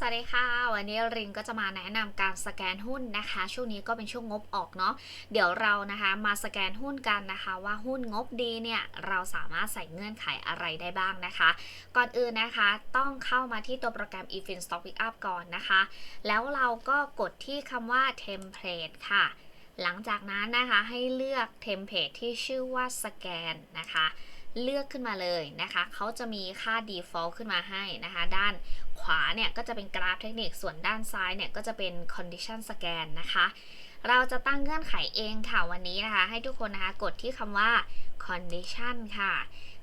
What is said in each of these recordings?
สวัสดีค่ะ วันนี้รินก็จะมาแนะนำการสแกนหุ้นนะคะ ช่วงนี้ก็เป็นช่วงงบออกเนาะเดี๋ยวเรานะคะมาสแกนหุ้นกันนะคะ ว่าหุ้นงบดีเนี่ยเราสามารถใส่เงื่อนไขอะไรได้บ้างนะคะ ก่อนอื่นนะคะต้องเข้ามาที่ตัวโปรแกรม eFin Stock Pickup ก่อนนะคะ แล้วเราก็กดที่คำว่า template ค่ะ หลังจากนั้นนะคะให้เลือกเทมเพลตที่ชื่อว่าสแกนนะคะ เลือกขึ้นมาเลยนะคะเขาจะมีค่า default ขึ้นมาให้นะคะ ด้านขวาเนี่ยก็จะเป็นกราฟเทคนิค ส่วนด้านซ้ายเนี่ยก็จะเป็น condition scan นะคะ เราจะตั้งเงื่อนไขเองค่ะวันนี้นะคะ ให้ทุกคนนะคะกดที่คำว่า condition ค่ะ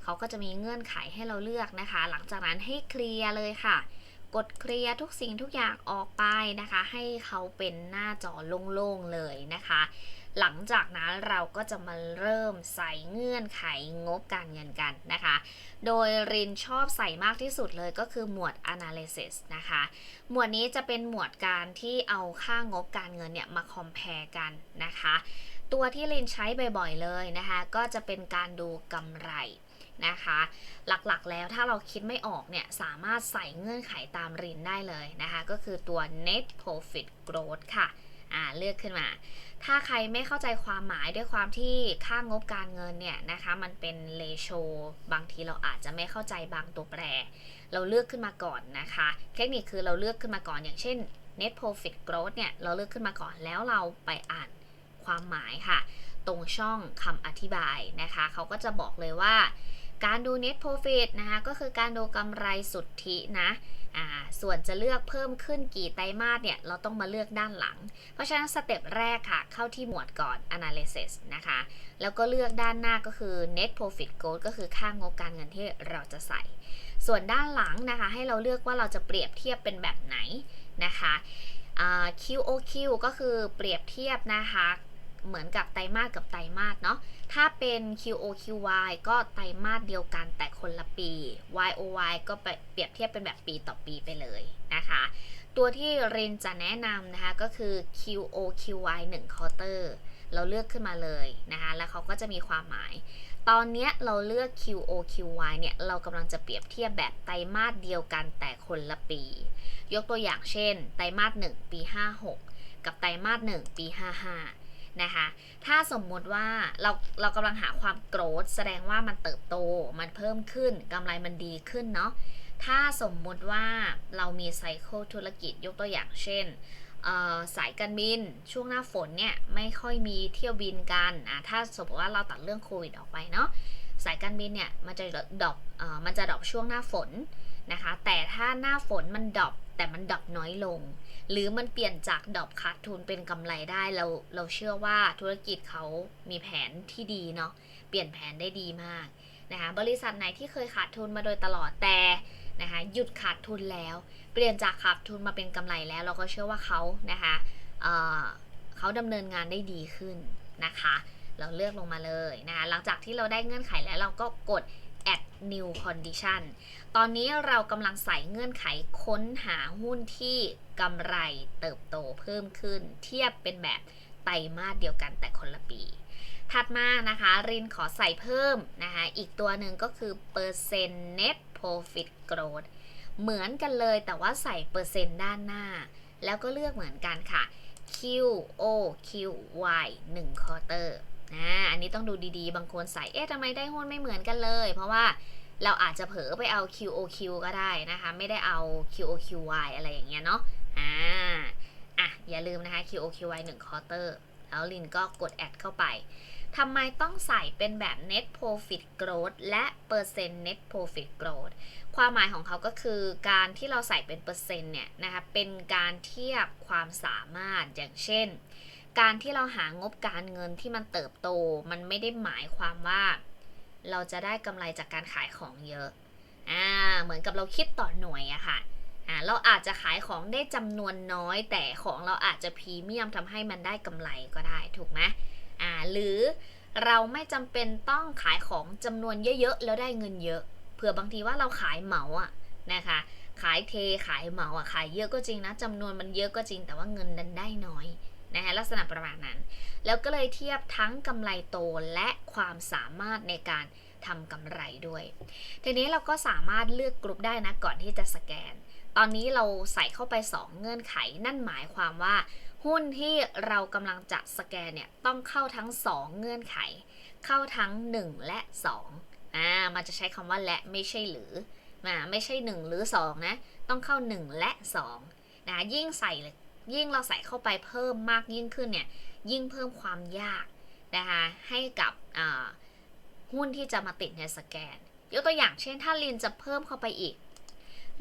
เขาก็จะมีเงื่อนไขให้เราเลือกนะคะ หลังจากนั้นให้เคลียร์เลยค่ะกดเคลียร์ทุกสิ่งทุกอย่างออกไปนะคะ ให้เขาเป็นหน้าจอโล่งๆเลยนะคะ หลังจากนั้นเราก็จะมาเริ่มใส่เงื่อนไขงบการเงินกันนะคะ โดยรินชอบใส่มากที่สุดเลยก็คือหมวด analysis นะคะ หมวดนี้จะเป็นหมวดการที่เอาค่างบการเงินเนี่ยมา compare กันนะคะ ตัวที่รินใช้บ่อยๆเลยนะคะ ก็จะเป็นการดูกำไรนะคะ หลักๆแล้วถ้าเราคิดไม่ออกเนี่ยสามารถใส่เงื่อนไขตามรินได้เลยนะคะ ก็คือตัว net profit growth ค่ะ อ่าเลือกขึ้นมา ถ้าใครไม่เข้าใจความหมายด้วยความที่ค่างบการเงินเนี่ยนะคะ มันเป็นเลโชบางทีเราอาจจะไม่เข้าใจบางตัวแปร เราเลือกขึ้นมาก่อนนะคะ เทคนิคคือเราเลือกขึ้นมาก่อน อย่างเช่น net profit growth เนี่ยเราเลือกขึ้นมาก่อนแล้วเราไปอ่านความหมายค่ะ ตรงช่องคำอธิบายนะคะ เขาก็จะบอกเลยว่า การดู net profit นะคะก็คือการดูกำไรสุทธินะส่วนจะเลือกเพิ่มขึ้นกี่ไตรมาสเนี่ยเราต้องมาเลือกด้านหลัง เพราะฉะนั้นสเต็ปแรกค่ะ เข้าที่หมวดก่อน analysis นะคะ แล้วก็เลือกด้านหน้าก็คือ net profit growth ก็คือค่างบการเงินที่เราจะใส่ ส่วนด้านหลังนะคะ ให้เราเลือกว่าเราจะเปรียบเทียบเป็นแบบไหนนะคะ QOQ ก็คือเปรียบเทียบนะคะ เหมือนกับไตรมาสกับไตรมาสเนาะ ถ้าเป็น QOQY ก็ไตรมาสเดียวกันแต่คนละปี YOY ก็ไปเปรียบเทียบเป็นแบบปีต่อปีไปเลยนะคะ ตัวที่เรนจะแนะนำนะคะก็คือ QOQY 1 quarter เราเลือกขึ้นมาเลยนะคะ แล้วเขาก็จะมีความหมาย ตอนนี้เราเลือก QOQY เนี่ย เรากำลังจะเปรียบเทียบแบบไตรมาสเดียวกันแต่คนละปี ยกตัวอย่างเช่น ไตรมาส1ปี 56 กับไตรมาส1ปี 55 นะคะ ถ้าสมมุติว่าเราเรากำลังหาความโกรธแสดงว่ามันเติบโต มันเพิ่มขึ้นกำไรมันดีขึ้นเนาะ ถ้าสมมุติว่าเรามีไซเคิลธุรกิจยกตัวอย่างเช่นสายการบินช่วงหน้าฝนเนี่ยไม่ค่อยมีเที่ยวบินกันอะถ้าสมมติว่าเราตัดเรื่องโควิดออกไปเนาะสายการบินเนี่ยมันจะดรอปมันจะดรอปช่วงหน้าฝนนะคะ แต่ถ้าหน้าฝนมันดรอปแต่มันดรอปน้อยลง หรือมันเปลี่ยนจากดรอปขาดทุนเป็นกำไรได้เราเราเชื่อว่าธุรกิจเขามีแผนที่ดีเนาะเปลี่ยนแผนได้ดีมากนะคะบริษัทไหนที่เคยขาดทุนมาโดยตลอดแต่นะคะหยุดขาดทุนแล้ว เปลี่ยนจากขาดทุนมาเป็นกำไรแล้ว เราก็เชื่อว่าเขานะคะเเขาดำเนินงานได้ดีขึ้นนะคะ เราเลือกลงมาเลยนะคะหลังจากที่เราได้เงื่อนไขแล้วเราก็กด add new condition ตอนนี้เรากำลังใส่เงื่อนไขค้นหาหุ้นที่กำไรเติบโตเพิ่มขึ้น เทียบเป็นแบบไตรมาสเดียวกันแต่คนละปี ถัดมานะคะรินขอใส่เพิ่มนะคะอีกตัวหนึ่งก็คือเปอร์เซ็นต์ net profit growth เหมือนกันเลยแต่ว่าใส่เปอร์เซ็นต์ด้านหน้า แล้วก็เลือกเหมือนกันค่ะ Q O Q Y 1 quarter นะอันนี้ต้องดูดีๆ บางคนใส่เอ๊ะทำไมได้หุ้นไม่เหมือนกันเลย เพราะว่าเราอาจจะเผลอไปเอา QOQ ก็ได้นะคะ ไม่ได้เอา QOQY อะไรอย่างเงี้ยเนาะอ่าอะอย่าลืมนะคะ QOQY 1 quarter แล้วลินก็กด add เข้าไปทำไมต้องใส่เป็นแบบ net profit growth และเปอร์เซ็นต์ net profit growth ความหมายของเขาก็คือการที่เราใส่เป็นเปอร์เซ็นต์เนี่ยนะคะเป็นการเทียบความสามารถอย่างเช่น การที่เราหางบการเงินที่มันเติบโต มันไม่ได้หมายความว่า เราจะได้กำไรจากการขายของเยอะอ่าเหมือนกับเราคิดต่อหน่วยอะค่ะอ่าเราอาจจะขายของได้จำนวนน้อย แต่ของเราอาจจะพรีเมียมทำให้มันได้กำไรก็ได้ถูกไหมอ่าหรือเราไม่จำเป็นต้องขายของจำนวนเยอะๆแล้วได้เงินเยอะเผื่อบางทีว่าเราขายเหมาอะนะคะ ขายเทขายเหมาอะขายเยอะก็จริงนะจำนวนมันเยอะก็จริงแต่ว่าเงินดันได้น้อย นะคะลักษณะประมาณนั้น แล้วก็เลยเทียบทั้งกำไรโตและความสามารถในการทำกำไรด้วย ทีนี้เราก็สามารถเลือกกลุ่มได้นะก่อนที่จะสแกน ตอนนี้เราใส่เข้าไป 2 เงื่อนไข นั่นหมายความว่า หุ้นที่เรากำลังจะสแกนเนี่ยต้องเข้าทั้ง 2 เงื่อนไข เข้าทั้ง 1 และ 2อ่ามันจะใช้คำว่าและไม่ใช่หรือมาไม่ใช่ 1 หรือ 2 นะ ต้องเข้า 1 และ2นะยิ่งใส่เล ยิ่งเราใส่เข้าไปเพิ่มมากยิ่งขึ้นเนี่ยยิ่งเพิ่มความยากนะคะให้กับหุ้นที่จะมาติดในสแกน ยกตัวอย่างเช่นถ้าลินจะเพิ่มเข้าไปอีก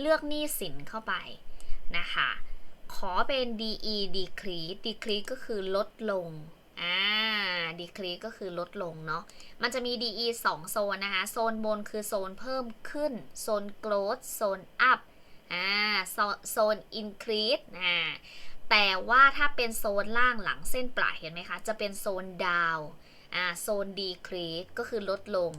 เลือกหนี้สินเข้าไปนะคะขอเป็น DE decrease decrease ก็คือลดลงอ่า decrease ก็คือลดลงเนาะ มันจะมี DE 2 โซนนะคะ โซนบนคือโซนเพิ่มขึ้น โซน growth โซน up อ่า โซโซน increase อ่า แต่ว่าถ้าเป็นโซนล่างหลังเส้นปลายเห็นไหมคะ จะเป็นโซน down อ่าโซน decrease ก็คือลดลง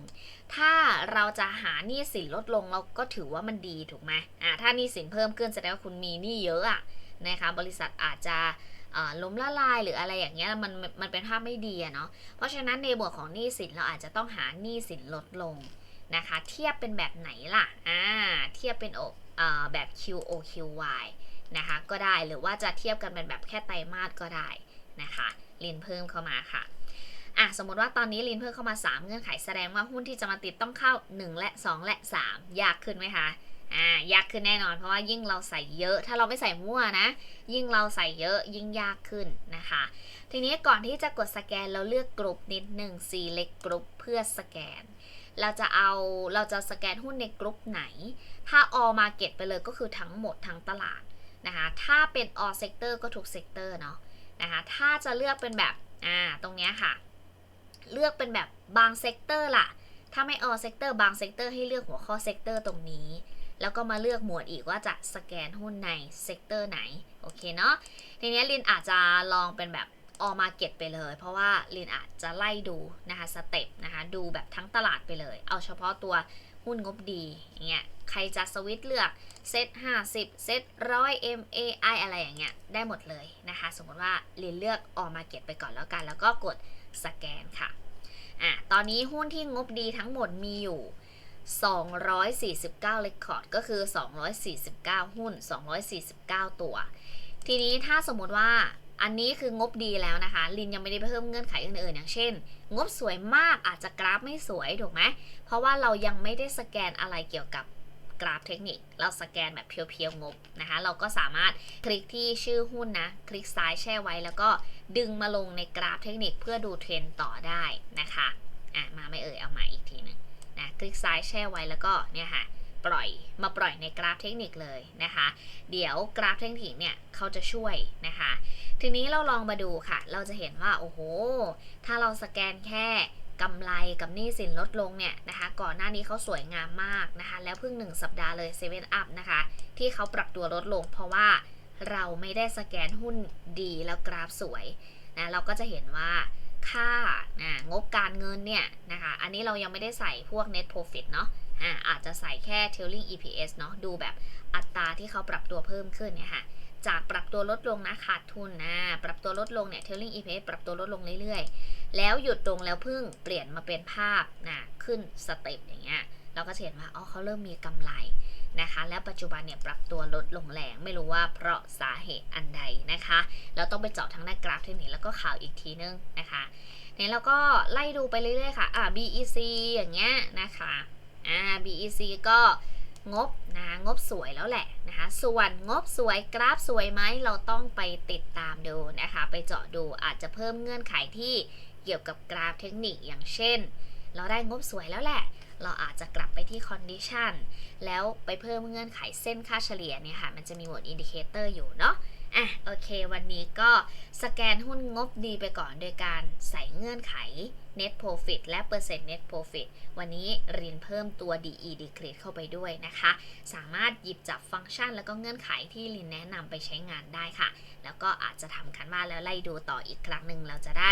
ถ้าเราจะหาหนี้สินลดลงเราก็ถือว่ามันดีถูกไหมอ่าถ้าหนี้สินเพิ่มขึ้นแสดงว่าคุณมีหนี้เยอะอะนะคะบริษัทอาจจะล้มละลายหรืออะไรอย่างเงี้ยมันมันเป็นภาพไม่ดีเนาะเพราะฉะนั้นในบวกของหนี้สินเราอาจจะต้องหาหนี้สินลดลงนะคะ เทียบเป็นแบบไหนล่ะอ่าเทียบเป็นแบบ QOQY นะคะก็ได้หรือว่าจะเทียบกันเป็นแบบแค่ไตรมาสก็ได้นะคะลินเพิ่มเข้ามาค่ะอะสมมติว่าตอนนี้ลินเพิ่มเข้ามา 3 เงื่อนไขแสดงว่าหุ้นที่จะมาติดต้องเข้า 1 และ 2 และ 3 ยากขึ้นไหมคะอ่ายากขึ้นแน่นอนเพราะว่ายิ่งเราใส่เยอะ ถ้าเราไม่ใส่มั่วนะ ยิ่งเราใส่เยอะยิ่งยากขึ้นนะคะ ทีนี้ก่อนที่จะกดสแกนเราเลือกกลุ่มนิดหนึ่ง select group เพื่อสแกน เราจะเอาเราจะสแกนหุ้นในกลุ่มไหน ถ้า all market ไปเลยก็คือทั้งหมดทั้งตลาด นะคะถ้าเป็น all sector ก็ทุก sector เนาะนะคะถ้าจะเลือกเป็นแบบอ่าตรงเนี้ยค่ะ เลือกเป็นแบบบาง sector ล่ะ ถ้าไม่ all sector บาง sector ให้เลือกหัวข้อ sector ตรงนี้แล้วก็มาเลือกหมวดอีกว่าจะสแกนหุ้นในเซกเตอร์ไหน โอเคเนาะทีนี้ลินอาจจะลองเป็นแบบออมาเก็ตไปเลย เพราะว่าลินอาจจะไล่ดูนะคะสเต็ปนะคะดูแบบทั้งตลาดไปเลย เอาเฉพาะตัว หุ้นงบดีอย่างเงี้ยใครจะสวิตเลือกเซต50 เซตร้อย MAI อะไรอย่างเงี้ยได้หมดเลยนะคะ สมมติว่าลินเลือกออมาเก็ตไปก่อนแล้วกัน แล้วก็กดสแกนค่ะอะ ตอนนี้หุ้นที่งบดีทั้งหมดมีอยู่ 249เลคคอร์ดก็คือ 249 หุ้น 249 ตัว ทีนี้ถ้าสมมติว่า อันนี้คืองบดีแล้วนะคะ ลินยังไม่ได้เพิ่มเงื่อนไขอื่นๆ อย่างเช่น งบสวยมากอาจจะกราฟไม่สวยถูกไหม เพราะว่าเรายังไม่ได้สแกนอะไรเกี่ยวกับกราฟเทคนิค เราสแกนแบบเพียวๆ งบนะคะ เราก็สามารถคลิกที่ชื่อหุ้นนะ คลิกซ้ายแช่ไว้ แล้วก็ดึงมาลงในกราฟเทคนิคเพื่อดูเทรนต่อได้นะคะ อะ มาไม่เอ่ย เอาใหม่อีกทีนึงนะ คลิกซ้ายแช่ไว้แล้วก็เนี่ยค่ะ ปล่อยมาปล่อยในกราฟเทคนิคเลยนะคะ เดี๋ยวกราฟเทคนิคเนี่ยเขาจะช่วยนะคะ ทีนี้เราลองมาดูค่ะ เราจะเห็นว่าโอ้โห ถ้าเราสแกนแค่กำไรกับหนี้สินลดลงเนี่ยนะคะ ก่อนหน้านี้เขาสวยงามมากนะคะ แล้วเพิ่ง 1 สัปดาห์เลย7 up นะคะ ที่เขาปรับตัวลดลง เพราะว่าเราไม่ได้สแกนหุ้นดีแล้วกราฟสวยนะเราก็จะเห็นว่าค่างบการเงินเนี่ยนะคะ อันนี้เรายังไม่ได้ใส่พวก net profit เนาะ อาอาจจะใส่แค่ trailing EPS เนาะดูแบบอัตราที่เขาปรับตัวเพิ่มขึ้นเนี่ยค่ะจากปรับตัวลดลงนะขาดทุนนะปรับตัวลดลงเนี่ย trailing EPS ปรับตัวลดลงเรื่อยๆ แล้วหยุดลงแล้วพิ่งเปลี่ยนมาเป็นภาพนะขึ้นสเต็ปอย่างเงี้ยเราก็เห็นว่าอ๋อเขาเริ่มมีกำไรนะคะ และปัจจุบันเนี่ยปรับตัวลดลงแรงไม่รู้ว่าเพราะสาเหตุอันใดนะคะ เราต้องไปเจาะทั้งหน้ากราฟเทคนิคแล้วก็ข่าวอีกทีนึงนะคะเนี่ยเราก็ไล่ดูไปเรื่อยๆค่ะอ่า BEC อย่างเงี้ยนะคะ อ่า BEC ก็งบนะงบสวยแล้วแหละนะคะส่วนงบสวยกราฟสวยไหมเราต้องไปติดตามดูนะคะ ไปเจาะดูอาจจะเพิ่มเงื่อนไขที่เกี่ยวกับกราฟเทคนิคอย่างเช่น เราได้งบสวยแล้วแหละ เราอาจจะกลับไปที่ condition แล้วไปเพิ่มเงื่อนไขเส้นค่าเฉลี่ยเนี่ยค่ะ มันจะมีหมวดอินดิเคเตอร์อยู่เนาะอะโอเค วันนี้ก็ สแกนหุ้นงบดีไปก่อนโดยการใส่เงื่อนไข net profit และเปอร์เซ็นต์ net profit วันนี้เรียนเพิ่มตัว DE decrease เข้าไปด้วยนะคะ สามารถหยิบจับฟังก์ชัน แล้วก็เงื่อนไขที่ลินแนะนำไปใช้งานได้ค่ะ แล้วก็อาจจะทำคันมาแล้วไล่ดูต่ออีกครั้งหนึ่งเราจะได้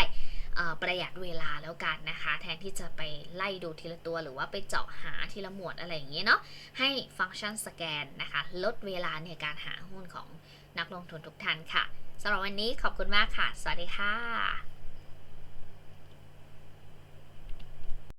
ประหยัดเวลาแล้วกันนะคะ แทนที่จะไปไล่ดูทีละตัวหรือว่าไปเจาะหาทีละหมวดอะไรอย่างเงี้ยเนาะให้ฟังก์ชันสแกนนะคะ ลดเวลาในการหาหุ้นของนักลงทุนทุกท่านค่ะ สำหรับวันนี้ขอบคุณมากค่ะ สวัสดีค่ะ